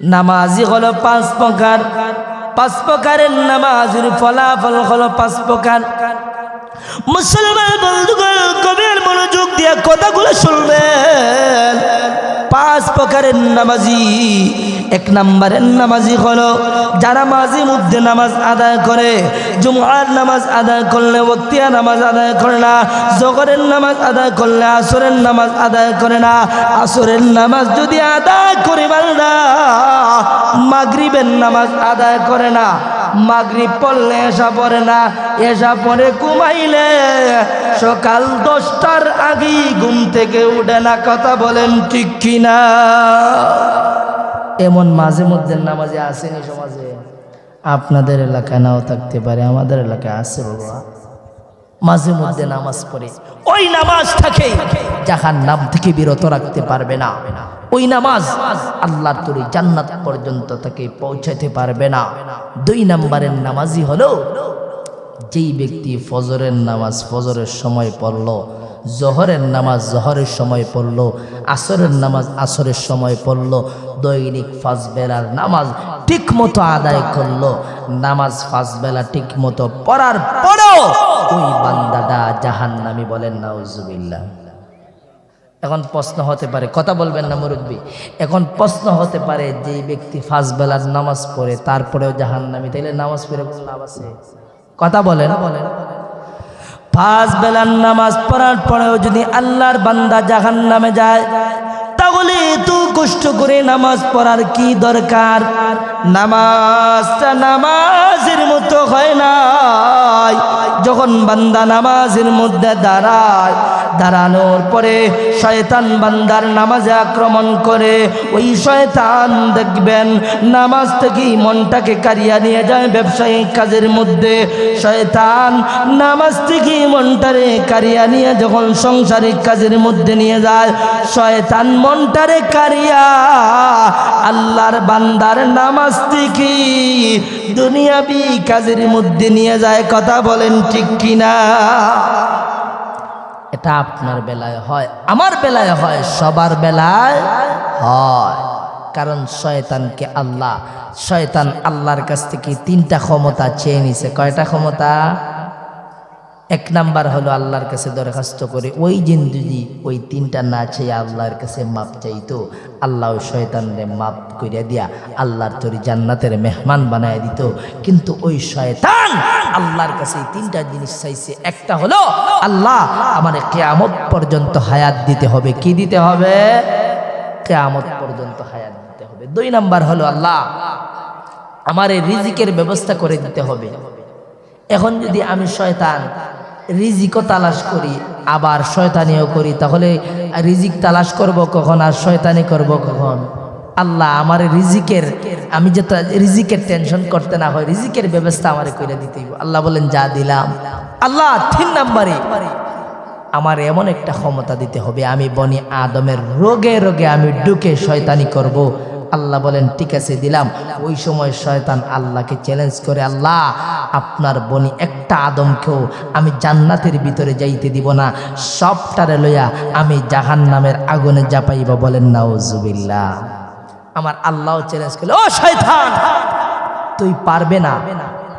নামাজি হল পাঁচ প্রকার। পাঁচ প্রকারের নামাজের ফলাফল হল পাঁচ প্রকার। মুসলমান বন্ধুগণ কবির মনোযোগ দিয়ে কথাগুলো শুনবেন। পাঁচ প্রকারের নামাজি এক নম্বরের নামাজি হলো, যারা মাঝে মধ্যে নামাজ আদায় করে জুমার নামাজ আদায় করলে বক্তিয়া নামাজ আদায় করে না জগরের নামাজ আদায় করলে, আসরের নামাজ আদায় করে না। আসরের নামাজ যদি আদায় করে না, মাগরিবের নামাজ আদায় করে না, মাগরিব পড়লে এসা পড়ে না, এসা পরে ঘুমাইলে, সকাল দশটার আগেই ঘুম থেকে উঠে না, কথা বলেন ঠিক কিনা? এমন মাঝে মধ্যে নামাজে আসেনি সমাজে। আপনাদের এলাকায় নাও থাকতে পারে, আমাদের এলাকায় আছে বাবা। মাঝে মধ্যে নামাজ পড়ে। ওই নামাজটাকে যাহার নাম থেকে বিরত রাখতে পারবে না। ওই নামাজ আল্লাহর তরি জান্নাত পর্যন্ত তাকে পৌঁছাতে পারবে না। দুই নাম্বারের নামাজই হলো, যেই ব্যক্তি ফজরের নামাজ ফজরের সময় পড়ল, জহরের নামাজ জহরের সময় পড়ল, আসরের নামাজ আসরের সময় পড়ল দৈনিক ফাঁস বেলার নামাজ ঠিক মতো আদায় করল। নামাজ ফাঁস বেলা ঠিক মতো পড়ার পরেও ওই বান্দাটা জাহান নামি বলেন নাউজুবিল্লাহ। এখন প্রশ্ন হতে পারে, কথা বলবেন না মুরব্বী? এখন প্রশ্ন হতে পারে যে ব্যক্তি ফাঁস বেলার নামাজ পড়ে, তারপরেও জাহান নামি তাইলে নামাজ পড়ে কোনো লাভ আছে? কথা বলেন। বলেন পাঁচ বেলার নামাজ পড়ার পরেও যদি আল্লাহর বান্দা জাহান নামে যায় কষ্ট করে নামাজ পড়ার কি দরকার? নামাজটা নামাজের মতো হয় না যখন বান্দা নামাজের মধ্যে দাঁড়ায়, দাঁড়ানোর পরে শয়তান বান্দার নামাজে আক্রমণ করে। ওই শয়তান দেখবেন নামাজ থেকেই মনটাকে কারিয়া নিয়ে যায় ব্যবসায়িক কাজের মধ্যে। শয়তান নামাজ থেকেই মনটারে কারিয়া নিয়ে যখন সংসারিক কাজের মধ্যে নিয়ে যায়, শয়তান মনটারে কারিয়া আল্লাহর বান্দার নামাজ থেকে দুনিয়াবি কাজের মধ্যে নিয়ে যায়, কথা বলেন ঠিক কিনা? এটা আপনার বেলায় হয়, আমার বেলায় হয়, সবার বেলায় হয়। কারণ শয়তানকে আল্লাহ, শয়তান আল্লাহর কাছ থেকে তিনটা ক্ষমতা চেয়ে নিছে। কয়টা ক্ষমতা? এক নাম্বার হলো আল্লাহর কাছে দরখাস্ত করে, ওই দিন যদি ওই তিনটা না চেয়ে আল্লাহর কাছে মাপ চাইতো, আল্লাহ শয়তানরে মাপ করিয়া দিয়া আল্লাহর তরি জান্নাতের মেহমান বানায় দিত। কিন্তু ওই শয়তান আল্লাহর কাছে তিনটা জিনিস চাইছে। একটা হলো, আল্লাহ, আমার কেয়ামত পর্যন্ত হায়াত দিতে হবে। কি দিতে হবে? কেয়ামত পর্যন্ত হায়াত দিতে হবে। দুই নাম্বার হলো, আল্লাহ, আমার এই রিজিকের ব্যবস্থা করে দিতে হবে। এখন যদি আমি শয়তান রিজিকও তালাশ করি, আবার শয়তানিও করি তাহলে রিজিক তালাশ করব কখন আর শয়তানি করব কখন আল্লাহ আমার রিজিকের, আমি যেটা রিজিকের টেনশন করতে না হয়, রিজিকের ব্যবস্থা আমার করে দিতে। আল্লাহ বলেন, যা দিলাম আল্লাহ, তিন নাম্বারে, আমার এমন একটা ক্ষমতা দিতে হবে, আমি বনি আদমের রোগে রোগে আমি ঢুকে শয়তানি করব। আল্লাহ বলেন, ঠিক আছে, দিলাম। ওই সময় শয়তান আল্লাহকে চ্যালেঞ্জ করে, আল্লাহ, আপনার বনি একটা আদমকেও আমি জান্নাতের ভিতরে যাইতে দিব না। সবটারে লইয়া আমি জাহান নামের আগুনে জাপাইব বলেন নাউজুবিল্লাহ। আমার আল্লাহ চ্যালেঞ্জ করলে, ও শয়তান, তুই পারবে না।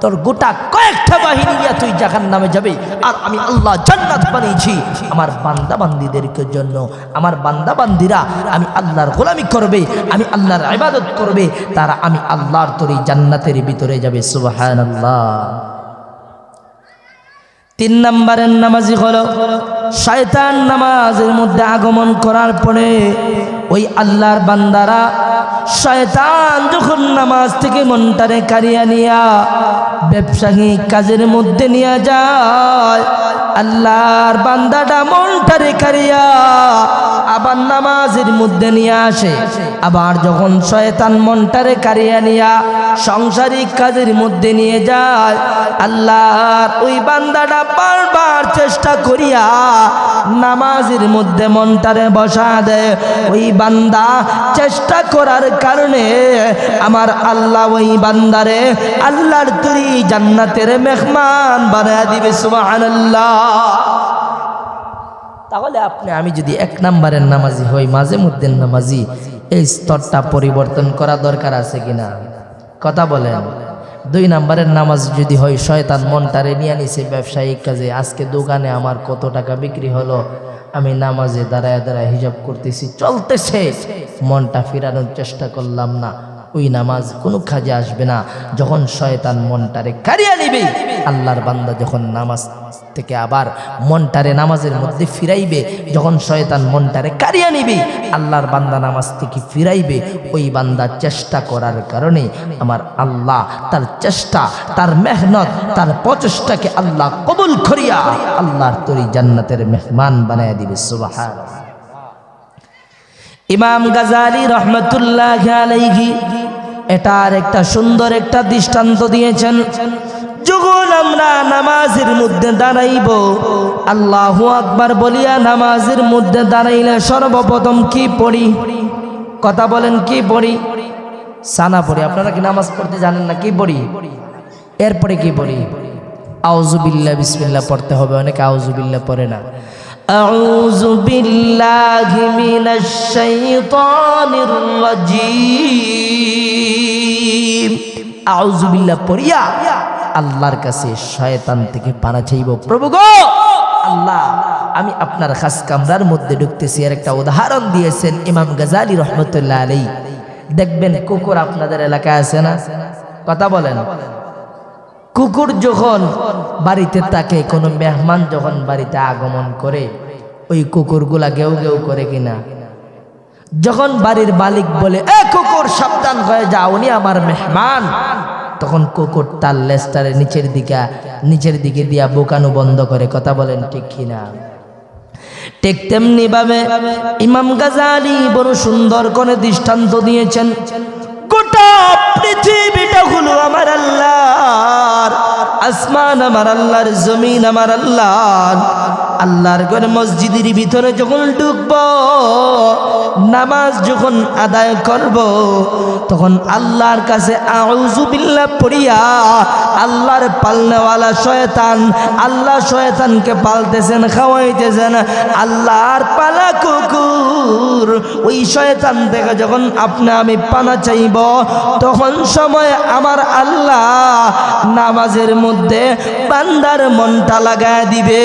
তোর গোটা কয়েকটা বাহিনী নিয়ে তুই জাহান নামে যাবে। আর আমি আল্লাহ জান্নাত বানিয়েছি আমার বান্দা বান্দিদেরকে জন্য। আমার বান্দা বান্দিরা আমি আল্লাহর গোলামি করবে, আমি আল্লাহর ইবাদত করবে, তারা আমি আল্লাহর তোর জান্নাতের ভিতরে যাবে। সুবাহান আল্লাহ তিন নম্বরের নামাজি হলো, শয়তান নামাজের মধ্যে আগমন করার পরে ওই আল্লাহর বান্দারা শয়তান যখন নামাজ থেকে মনটারে কারিয়া নিয়া ব্যবসায়িক কাজের মধ্যে নিয়ে যায়, আল্লাহর বান্দাটা মনটারে কারিয়া আবার নামাজের মধ্যে নিয়ে আসে। আবার যখন শয়তান মনটারে কারিয়া নিয়া সংসারিক কাজের মধ্যে নিয়ে যায়, আল্লাহর ওই বান্দাটা বারবার চেষ্টা করিয়া নামাজের মধ্যে মনটারে বসা দেয়। ওই বান্দা চেষ্টা করার কারণে আমার আল্লাহ ওই বান্দারে আল্লাহর তুরি জান্নাতের মেহমান বানায় দিবে, সুবহানাল্লাহ। তাহলে আপনি, আমি যদি এক নাম্বারের নামাজি হই, মাঝে মধ্যে নামাজি, এই স্তরটা পরিবর্তন করা দরকার আছে কিনা? কথা বলেন। দুই নাম্বারের নামাজ যদি হয়, শয়তান মনটারে নিয়ে নিছে ব্যবসায়িক কাজে। আজকে দোকানে আমার কত টাকা বিক্রি হলো? আমি নামাজে দাঁড়ায় দাঁড়ায় হিজাব করতেছি, চলতেছে। মনটা ফিরানোর চেষ্টা করলাম না। ওই নামাজ কোনো কাজে আসবে না। যখন শয়তান মনটারে কারিয়া নিবে, আল্লাহর বান্দা যখন নামাজ থেকে আবার মনটারে নামাজের মধ্যে ফিরাইবে, যখন শয়তান মনটারে কারিয়া নিবে, আল্লাহর বান্দা নামাজ থেকে ফিরাইবে, ওই বান্দা চেষ্টা করার কারণে আমার আল্লাহ তার চেষ্টা, তার মেহনত, তার প্রচেষ্টাকে আল্লাহ কবুল করিয়া আল্লাহর তরি জান্নাতের মেহমান বানায় দিবে। সুবাহান ইমাম গাজালি রহমতুল্লাহ আলাইহি এটার একটা সুন্দর একটা দৃষ্টান্ত দিয়েছেন। যখন আমরা নামাজের মধ্যে দাঁড়াইব, আল্লাহু আকবার বলিয়া নামাজের মধ্যে দাঁড়াইলে সর্বপ্রথম কি পড়ি? কথা বলেন, কি পড়ি? সানা পড়ি। আপনারা কি নামাজ পড়তে জানেন না? কি পড়ি? এরপরে কি পড়ি? আউজুবিল্লাহ বিসমিল্লা পড়তে হবে। অনেকে আউজুবিল্লাহ পড়ে না। أعوذ بالله من الشيطان الرجيم أعوذ بالله পড়িয়া আল্লাহর কাছে শয়তান থেকে পানা চাইব প্রভু গো আল্লাহ আমি আপনার খাস কামরার মধ্যে ঢুকতেছি আর একটা উদাহরণ দিয়েছেন ইমাম গাজালি রহমতুল্লাহ আলী দেখবেন কুকুর আপনাদের এলাকায় আছে না কথা বলেন কুকুর যখন বাড়িতে থাকে, কোনো মেহমান যখন বাড়িতে আগমন করে, ওই কুকুরগুলা গেউ গেউ করে কিনা? যখন বাড়ির মালিক বলে, এ কুকুর, সাবধান হয়ে যাও, উনি আমার মেহমান। তখন কুকুর তার লেস্টারের নিচের দিকে নিচের দিকে দিয়া বোকানো বন্ধ করে কথা বলেন, ঠিক কিনা? ঠিক তেমনি ভাবে ইমাম গাজালি বড় সুন্দর করে দৃষ্টান্ত দিয়েছেন। গোটা পৃথিবীটা হলো আমার আল্লাহর। আসমান আমার আল্লাহর জমিন আমার আল্লাহর। আল্লাহর ঘরে মসজিদের ভিতরে যখন ঢুকব, নামাজ যখন আদায় করব, তখন আল্লাহর কাছে আউজুবিল্লাহ পড়িয়া আল্লাহর পালনেওয়ালা শয়তান, আল্লাহ শয়তানকে পালতেছেন, খাওয়াইতেছেন। আল্লাহর পালা কুকুর, ওই শয়তান থেকে যখন আপনি আমি পানা চাইব, তখন সময় আমার আল্লাহ নামাজের মধ্যে বান্দার মনটা লাগায় দিবে।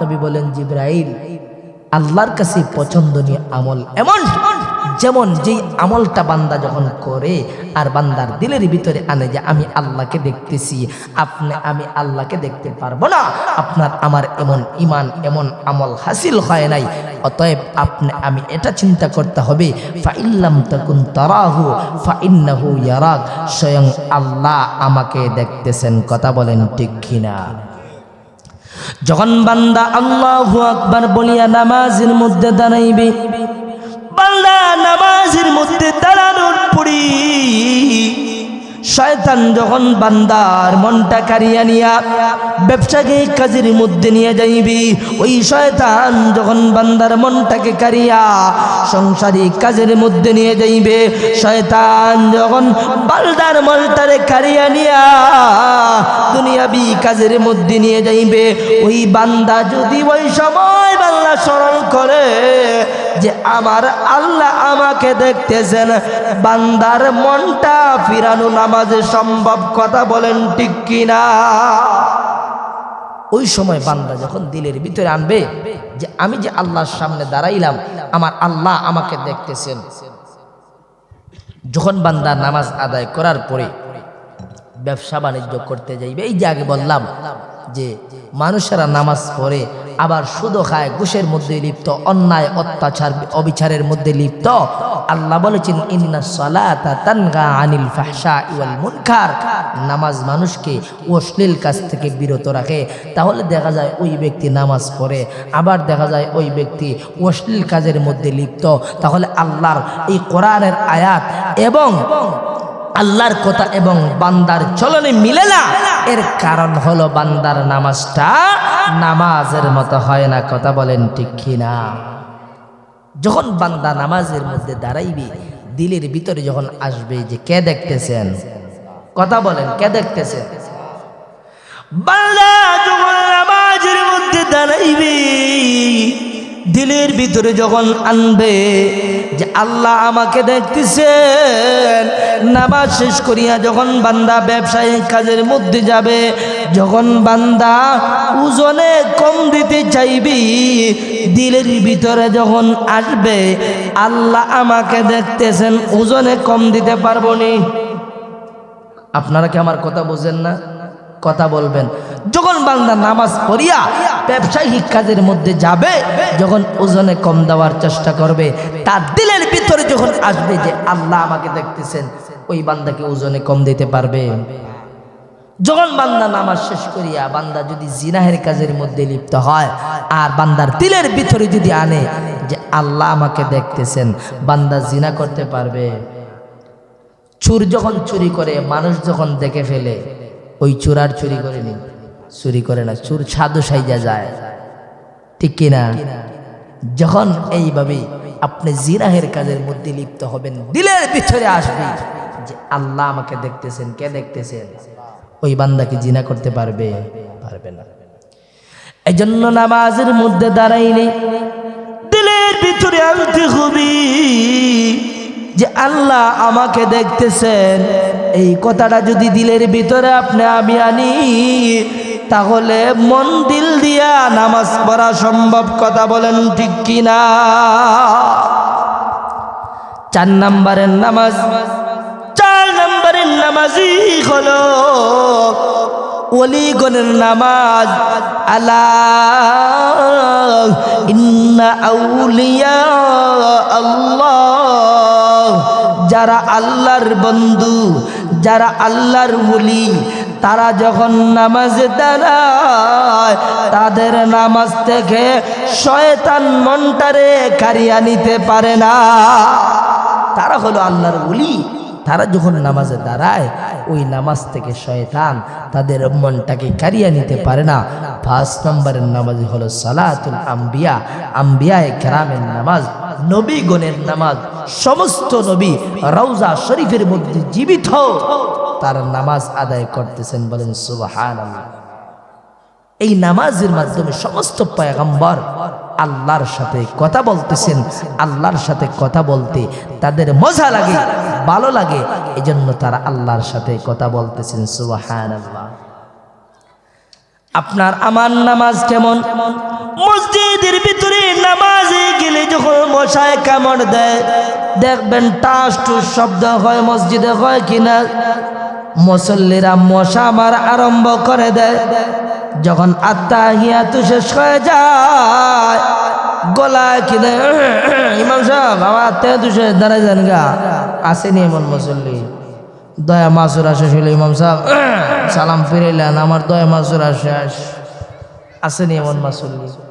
নবী বলেন, জিব্রাইল, আল্লাহর কাছে পছন্দনীয় আমল এমন যেমন যেই আমলটা বান্দা যখন করে আর বান্দার দিলের ভিতরে আনে যে, আমি আল্লাহকে দেখতেছি, আপনি, আমি আল্লাহকে দেখতে পারব না। আপনার আমার এমন ইমান এমন আমল হাসিল হয় নাই। অতএব আপনি, আমি এটা চিন্তা করতে হবে। ফাইল্লাম তকুন তারাহু, ফাইন্নাহু ইয়ারাক। স্বয়ং আল্লাহ আমাকে দেখতেছেন। কথা বলেন ঠিক কিনা? যখন বান্দা আল্লাহু আকবার বলিয়া নামাজের মধ্যে দাঁড়াইবে বান্দা নামাজের মধ্যে দাঁড়ানোর পরি শয়তান যখন বান্দার মনটা কারিয়া নিয়া ব্যবসাকে কাজের মধ্যে নিয়ে যাইবি, ওই শয়তান যখন বান্দার মনটাকে কারিয়া সংসারিক কাজের মধ্যে নিয়ে যাইবে, শয়তান যখন বান্দার মনটারে কারিয়া নিয়া দুনিয়াবি কাজের মধ্যে নিয়ে যাইবে, ওই বান্দা যদি ওই সময় বাংলা স্মরণ করে যে আমার আল্লাহ আমাকে দেখতেছেন। বান্দার মনটা ফিরানো নামাজে সম্ভব কথা বলেন ঠিক কিনা? ওই সময় বান্দা যখন দিলের ভিতরে আনবে যে আমি যে আল্লাহর সামনে দাঁড়াইলাম, আমার আল্লাহ আমাকে দেখতেছেন। যখন বান্দা নামাজ আদায় করার পরে ব্যবসা বাণিজ্য করতে যাইবে, এই যে আগে বললাম যে মানুষেরা নামাজ পড়ে, আবার সুদো খায়, ঘুষের মধ্যে লিপ্ত, অন্যায়, অত্যাচার, অবিচারের মধ্যে লিপ্ত। আল্লাহ বলেছেন, ইন্না সালাতা তানগা আনিল ফাহশা মুনকার। নামাজ মানুষকে অশ্লীল কাজ থেকে বিরত রাখে। তাহলে দেখা যায়, ওই ব্যক্তি নামাজ পড়ে, আবার দেখা যায়, ওই ব্যক্তি অশ্লীল কাজের মধ্যে লিপ্ত। তাহলে আল্লাহর এই কোরআনের আয়াত এবং আল্লাহর কথা এবং বান্দার চলনে মিলে না। এর কারণ হলো বান্দার নামাজটা নামাজের মতো হয় না, কথা বলেন ঠিক কিনা? যখন বান্দা নামাজের মধ্যে দাঁড়াইবে, দিলের ভিতরে যখন আসবে যে কে দেখতেছেন? কথা বলেন, কে দেখতেছেন? বান্দা যখন নামাজের মধ্যে দাঁড়াইবে, দিলের ভিতরে যখন আনবে যে আল্লাহ আমাকে দেখতেছেন। নামাজ শেষ করিয়া যখন বান্দা ব্যবসায়িক কাজের মধ্যে যাবে, যখন বান্দা ওজনে কম দিতে চাইবি, দিলের ভিতরে যখন আসবে, আল্লাহ আমাকে দেখতেছেন, ওজনে কম দিতে পারব নি। আপনারা কি আমার কথা বোঝেন না? কথা বলবেন। যখন বান্দা নামাজ পড়িয়া ব্যবসায়িক কাজের মধ্যে যাবে, যখন ওজনে কম দেওয়ার চেষ্টা করবে, তার দিলের ভিতরে যখন আসবে যে আল্লাহ আমাকে দেখতেছেন, ওই বান্দাকে ওজনে কম দিতে পারবে? যখন বান্দা নামাজ শেষ করিয়া বান্দা যদি জিনাহের কাজের মধ্যে লিপ্ত হয়, আর বান্দার দিলের ভিতরে যদি আনে যে আল্লাহ আমাকে দেখতেছেন, বান্দা জিনা করতে পারবে। চুর যখন চুরি করে, মানুষ যখন দেখে ফেলে ওই চোর আর চুরি করেনি। চুরি করে না, চুর সাধু সাইজা যায়। ঠিক কিনা যখন এইভাবে আপনি জিরাহের কাজের মধ্যে লিপ্ত হবেন, দিলের ভিতরে আসবে যে আল্লাহ আমাকে দেখতেছেন, কে দেখতেছেন? ওই বান্দাকে জিনা করতে পারবে? পারবে না। এই জন্য নামাজের মধ্যে দাঁড়াইনি দিলের ভিতরে আনতে হবে যে আল্লাহ আমাকে দেখতেছেন। এই কথাটা যদি দিলের ভিতরে আপনি আমি আনি, তাহলে মন দিল দিয়া নামাজ পড়া সম্ভব কথা বলেন ঠিক কিনা? চার নাম্বারের নামাজ, চার নাম্বারের নামাজই হলো ওলিগণের নামাজ। আল্লাহ, ইন্না আউলিয়া আল্লাহ, যারা আল্লাহর বন্ধু যারা আল্লাহর ওলি, তারা যখন নামাজে দাঁড়ায়, তাদের নামাজ থেকে শয়তান মনটারে কারিয়া নিতে পারে না। তারা হলো আল্লাহর ওলি। তারা যখন নামাজে দাঁড়ায়, ওই নামাজ থেকে শয়তান তাদের মনটাকে কারিয়ে নিতে পারে না। পাঁচ নম্বরের নামাজ হলো সালাতুল আম্বিয়া। আম্বিয়ায় কেরামের নামাজ, নবীগণের নামাজ সমস্ত নবী রৌজা শরীফের মধ্যে জীবিত, তার নামাজ আদায় করতেছেন বলেন সুবাহান এই নামাজের মাধ্যমে সমস্ত পয়গম্বর আল্লাহর সাথে কথা বলতেছেন, আল্লাহর সাথে কথা বলতে তাদের মজা লাগে, ভালো লাগে, এজন্য তারা আল্লাহর সাথে কথা বলতেছেন সুবাহান আপনার আমার নামাজ কেমন? মসজিদের ভিতরে নামাজে গেলে যখন মশায় কামড় দেয়, দেখবেন টাস টুস শব্দ হয় মসজিদে হয় কিনা। মুসল্লিরা মশা মার আরম্ভ করে দেয়। যখন আত্মা হিয়া তু শেষ হয়ে যায়, গলায় কিনে, ইমাম সাহেব, আমার আত্মীয় তু শেষ দাঁড়ায় যান গা। আসেনি এমন মুসল্লি। দয়া মাসুরা শেষ হইল, ইমাম সাহেব, সালাম ফিরাইলেন, আমার দয়া মাসুর মাসুরা শেষ। আসেনি এমন মাসুল্লি